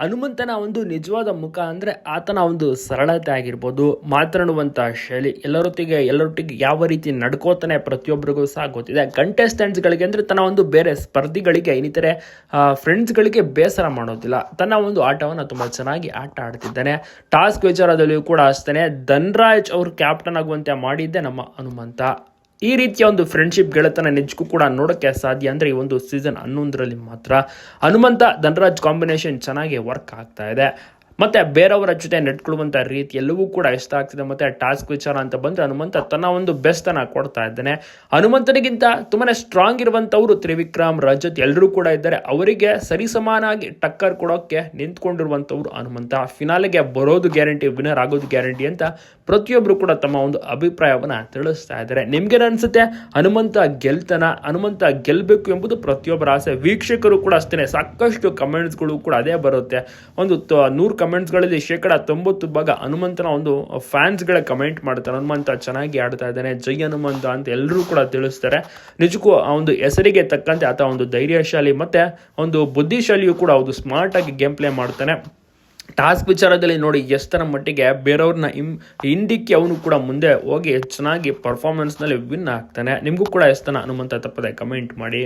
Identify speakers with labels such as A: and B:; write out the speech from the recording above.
A: ಹನುಮಂತನ ಒಂದು ನಿಜವಾದ ಮುಖ ಅಂದರೆ ಆತನ ಒಂದು ಸರಳತೆ ಆಗಿರ್ಬೋದು ಮಾತನಾಡುವಂಥ ಶೈಲಿ ಎಲ್ಲರೊತ್ತಿಗೆ ಎಲ್ಲರೊಟ್ಟಿಗೆ ಯಾವ ರೀತಿ ನಡ್ಕೋತಾನೆ ಪ್ರತಿಯೊಬ್ಬರಿಗೂ ಸಹ ಗೊತ್ತಿದೆ. ಕಂಟೆಸ್ಟೆಂಟ್ಸ್ಗಳಿಗೆ ಅಂದರೆ ತನ್ನ ಒಂದು ಬೇರೆ ಸ್ಪರ್ಧಿಗಳಿಗೆ ಇನ್ನಿತರೆ ಫ್ರೆಂಡ್ಸ್ಗಳಿಗೆ ಬೇಸರ ಮಾಡೋದಿಲ್ಲ. ತನ್ನ ಒಂದು ಆಟವನ್ನು ತುಂಬ ಚೆನ್ನಾಗಿ ಆಟ ಆಡ್ತಿದ್ದಾನೆ. ಟಾಸ್ಕ್ ವಿಚಾರದಲ್ಲಿಯೂ ಕೂಡ ಅಷ್ಟೇ ಧನ್ರಾಜ್ ಅವರು ಕ್ಯಾಪ್ಟನ್ ಆಗುವಂತೆ ಮಾಡಿದ್ದೆ ನಮ್ಮ ಹನುಮಂತ. ಈ ರೀತಿಯ ಒಂದು ಫ್ರೆಂಡ್ಶಿಪ್ ಗೆಳೆತನ ನಿಜಕ್ಕೂ ಕೂಡ ನೋಡೋಕ್ಕೆ ಸಾಧ್ಯ ಅಂದರೆ ಈ ಒಂದು ಸೀಸನ್ ಹನ್ನೊಂದರಲ್ಲಿ ಮಾತ್ರ. ಹನುಮಂತ ಧನರಾಜ್ ಕಾಂಬಿನೇಷನ್ ಚೆನ್ನಾಗಿ ವರ್ಕ್ ಆಗ್ತಾ ಇದೆ. ಮತ್ತೆ ಬೇರೆಯವರ ಜೊತೆ ನೆಟ್ಕೊಳ್ಳುವಂಥ ರೀತಿ ಎಲ್ಲವೂ ಕೂಡ ಇಷ್ಟ ಆಗ್ತಿದೆ. ಮತ್ತೆ ಟಾಸ್ಕ್ ವಿಚಾರ ಅಂತ ಬಂದರೆ ಹನುಮಂತ ತನ್ನ ಒಂದು ಬೆಸ್ಟ್ ಅನ್ನ ಕೊಡ್ತಾ ಇದ್ದಾನೆ. ಹನುಮಂತನಿಗಿಂತ ತುಂಬಾನೇ ಸ್ಟ್ರಾಂಗ್ ಇರುವಂಥವರು ತ್ರಿವಿಕ್ರಮ್, ರಜತ್ ಎಲ್ಲರೂ ಕೂಡ ಇದ್ದಾರೆ. ಅವರಿಗೆ ಸರಿಸಮಾನಾಗಿ ಟಕ್ಕರ್ ಕೊಡೋಕ್ಕೆ ನಿಂತ್ಕೊಂಡಿರುವಂಥವ್ರು ಹನುಮಂತ. ಫಿನಾಲೆಗೆ ಬರೋದು ಗ್ಯಾರಂಟಿ ವಿನರ್ ಆಗೋದು ಗ್ಯಾರಂಟಿ ಅಂತ ಪ್ರತಿಯೊಬ್ಬರು ಕೂಡ ತಮ್ಮ ಒಂದು ಅಭಿಪ್ರಾಯವನ್ನು ತಿಳಿಸ್ತಾ ಇದ್ದಾರೆ. ನಿಮ್ಗೇನು ಅನ್ಸುತ್ತೆ? ಹನುಮಂತ ಗೆಲ್ತನ? ಹನುಮಂತ ಗೆಲ್ಲಬೇಕು ಎಂಬುದು ಪ್ರತಿಯೊಬ್ಬರ ಆಸೆ. ವೀಕ್ಷಕರು ಕೂಡ ಅಷ್ಟೇ ಸಾಕಷ್ಟು ಕಮೆಂಟ್ಸ್ಗಳು ಕೂಡ ಅದೇ ಬರುತ್ತೆ. ಒಂದು ನೂರು ಕಮೆಂಟ್ಸ್ಗಳಲ್ಲಿ ಶೇಕಡ ತೊಂಬತ್ತು ಭಾಗ ಹನುಮಂತನ ಒಂದು ಫ್ಯಾನ್ಸ್ಗಳೇ ಕಮೆಂಟ್ ಮಾಡ್ತಾರೆ. ಹನುಮಂತ ಚೆನ್ನಾಗಿ ಆಡ್ತಾ ಇದ್ದಾನೆ. ಜೈ ಹನುಮಂತ ಅಂತ ಎಲ್ಲರೂ ಕೂಡ ತಿಳಿಸ್ತಾರೆ. ನಿಜಕ್ಕೂ ಆ ಒಂದು ಹೆಸರಿಗೆ ತಕ್ಕಂತೆ ಆತ ಒಂದು ಧೈರ್ಯಶಾಲಿ ಮತ್ತೆ ಒಂದು ಬುದ್ಧಿಶಾಲಿಯು ಕೂಡ ಒಂದು ಸ್ಮಾರ್ಟ್ ಆಗಿ ಗೇಮ್ ಪ್ಲೇ ಮಾಡ್ತಾನೆ. ಟಾಸ್ಕ್ ವಿಚಾರದಲ್ಲಿ ನೋಡಿ ಎಷ್ಟರ ಮಟ್ಟಿಗೆ ಬೇರೆಯವ್ರನ್ನ ಇಮ್ ಹಿಂದಿಕ್ಕಿ ಅವನು ಕೂಡ ಮುಂದೆ ಹೋಗಿ ಚೆನ್ನಾಗಿ ಪರ್ಫಾರ್ಮೆನ್ಸ್ನಲ್ಲಿ ವಿನ್ ಆಗ್ತಾನೆ. ನಿಮಗೂ ಕೂಡ ಎಷ್ಟನ ಹನುಮಂತ ತಪ್ಪದೆ ಕಮೆಂಟ್ ಮಾಡಿ.